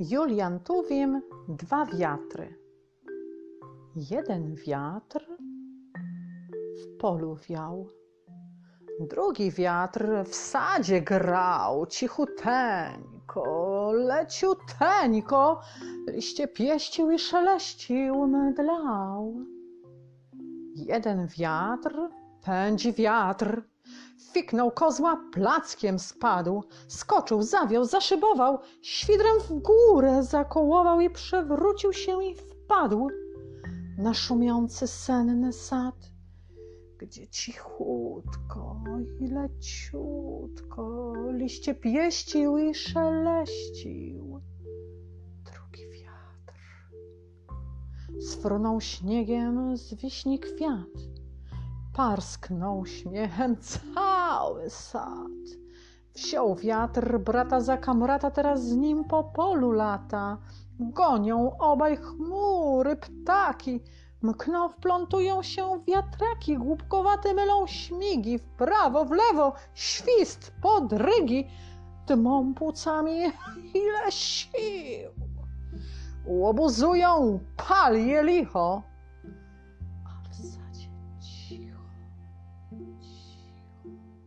Julian Tuwim dwa wiatry. Jeden wiatr w polu wiał, drugi wiatr w sadzie grał, cichuteńko, leciuteńko, liście pieścił i szeleścił, mdlał. Jeden wiatr pędzi wiatr, fiknął kozła, plackiem spadł, skoczył, zawiał, zaszybował, świdrem w górę zakołował i przewrócił się i wpadł na szumiący senny sad, gdzie cichutko i leciutko liście pieścił i szeleścił. Drugi wiatr sfrunął śniegiem z wiśni kwiat, parsknął śmiechem cały sad. Wziął wiatr brata za kamrata, teraz z nim po polu lata. Gonią obaj chmury, ptaki, mkną, wplątują się wiatraki, głupkowate mylą śmigi, w prawo, w lewo, świst, podrygi, dmą płucami ile sił. Łobuzują, pal je licho, you.